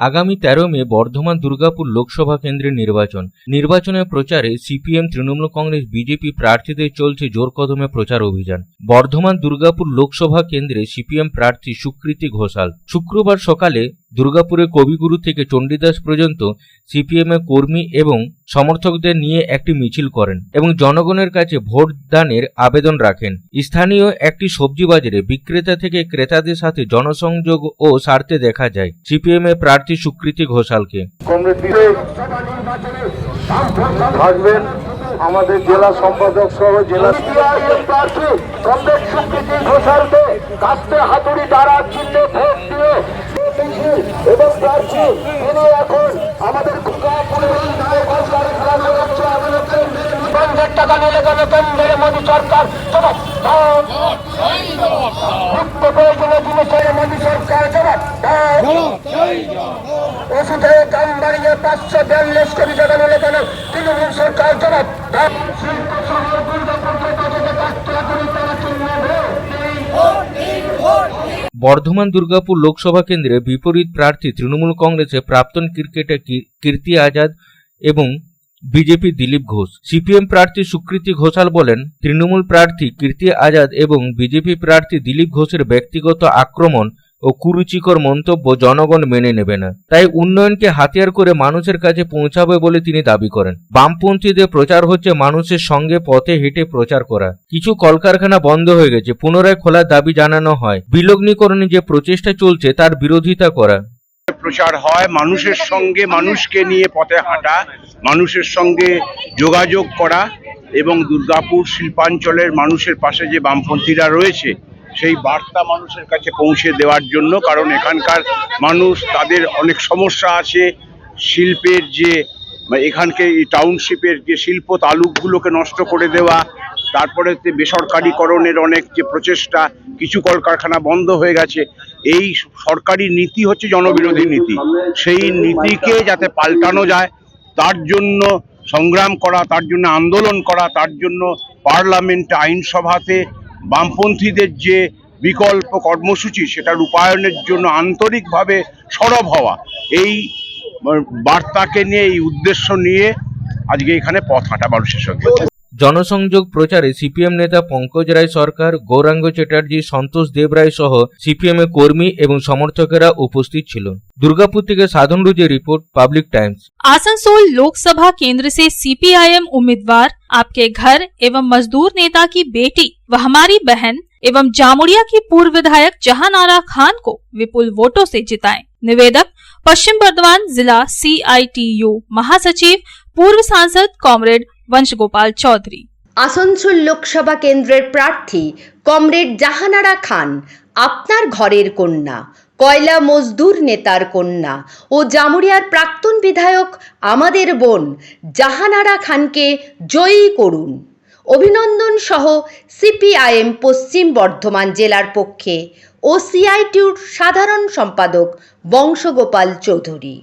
আগামী তেরো মে বর্ধমান দুর্গাপুর লোকসভা কেন্দ্রের নির্বাচন। নির্বাচনের প্রচারে সিপিএম, তৃণমূল কংগ্রেস, বিজেপি প্রার্থীদের চলছে জোর কদমে প্রচার অভিযান। বর্ধমান দুর্গাপুর লোকসভা কেন্দ্রে সিপিএম প্রার্থী সুকৃতি ঘোষাল। শুক্রবার সকালে দুর্গাপুরে কবিগুরু থেকে চণ্ডীদাস পর্যন্ত সিপিএম এর কর্মী এবং সমর্থকদের নিয়ে একটি মিছিল করেন এবং জনগণের কাছে ভোট দানের আবেদন রাখেন। স্থানীয় একটি সবজি বাজারে বিক্রেতা থেকে ক্রেতাদের সাথে জনসংযোগ ও স্বার্থে দেখা যায়। সিপিএম এর প্রার্থী সুকৃতি ঘোষালকে। থাকবেন আমাদের জেলা সম্পাদক সহ জেলা প্রার্থী ঘোষালকে কাস্তে হাতুড়ি দ্বারা চিহ্নে ভোট দিয়ে এবং প্রার্থী তিনি এখন আমাদের টাকা নিলে কেন কেন্দ্রের মোদী সরকার জবাব। নিত্য প্রয়োজনীয় সরকার জবাব পাঁচশো বিয়াল্লিশ কোটি টাকা নিলে কেন সরকার জবাব শহর দুর্গাপুরকে বাজারে কাস্তে হাতুড়ি দ্বারা চিহ্নে ভোট বর্ধমান দুর্গাপুর লোকসভা কেন্দ্রে বিপরীত প্রার্থী তৃণমূল কংগ্রেসের প্রাক্তন ক্রিকেটার কীর্তি আজাদ এবং বিজেপি দিলীপ ঘোষ। সিপিএম প্রার্থী সুকৃতি ঘোষাল বলেন, তৃণমূল প্রার্থী কীর্তি আজাদ এবং বিজেপি প্রার্থী দিলীপ ঘোষের ব্যক্তিগত আক্রমণ ও কুরুচিকর মন্তব্য জনগণ মেনে নেবে না। তাই উন্নয়নকে হাতিয়ার করে মানুষের কাছে পৌঁছাবে বলে তিনি দাবি করেন। বামপন্থীদের প্রচার হচ্ছে মানুষের সঙ্গে পথে হেঁটে প্রচার করা। কিছু কলকারখানা বন্ধ হয়ে গেছে, পুনরায় খোলার দাবি জানানো হয়। বিলগ্নীকরণে যে প্রচেষ্টা চলছে, তার বিরোধিতা করা। প্রচার হয় মানুষের সঙ্গে মানুষকে নিয়ে পথে হাঁটা, মানুষের সঙ্গে যোগাযোগ করা এবং দুর্গাপুর শিল্পাঞ্চলের মানুষের পাশে যে বামপন্থীরা রয়েছে সেই বার্তা মানুষের কাছে পৌঁছে দেওয়ার জন্য, কারণ এখানকার মানুষ তাদের অনেক সমস্যা আছে। শিল্পের যে, এখানকে এই টাউনশিপের যে শিল্প তালুকগুলোকে নষ্ট করে দেওয়া, তারপরে বেসরকারিকরণের অনেক যে প্রচেষ্টা, কিছু কলকারখানা বন্ধ হয়ে গেছে। এই সরকারি নীতি হচ্ছে জনবিরোধী নীতি। সেই নীতিকে যাতে পাল্টানো যায়, তার জন্য সংগ্রাম করা, তার জন্য আন্দোলন করা, তার জন্য পার্লামেন্ট, আইনসভাতে বামপন্থীদের যে বিকল্প কর্মসূচি সেটা রূপায়ণের জন্য আন্তরিকভাবে সরব হওয়া এই বার্তাকে নিয়ে এই উদ্দেশ্য নিয়ে আজকে এখানে পথ হাঁটা মানুষের সঙ্গে জনসংযোগ প্রচারে সিপিএম নেতা পঙ্কজ রায় সরকার গৌরাঙ্গ চ্যাটার্জি সন্তোষ দেবরায় সহ সিপিএম এর কর্মী এবং সমর্থকেরা উপস্থিত ছিল দুর্গাপুর থেকে সাধন রুজের report public times Asansol Lok Sabha केंद्र से सीपीआईएम उम्मीदवार आपके घर एवं मजदूर नेता की बेटी व हमारी बहन एवं जामुड़िया की पूर्व विधायक जहानारा खान को विपुल वोटों से जिताएं निवेदक पश्चिम बर्धमान जिला सीआईटीयू महासचिव पूर्व सांसद कॉमरेड वंश गोपाल चौधरी আসানসোল লোকসভা কেন্দ্রের প্রার্থী কমরেড জাহানারা খান আপনার ঘরের কন্যা কয়লা মজদুর নেতার কন্যা ও জামুরিয়ার প্রাক্তন বিধায়ক আমাদের বোন জাহানারা খানকে জয়ী করুন অভিনন্দন সহ সিপিআইএম পশ্চিম বর্ধমান জেলার পক্ষে ও সিআইটিউর সাধারণ সম্পাদক বংশগোপাল চৌধুরী।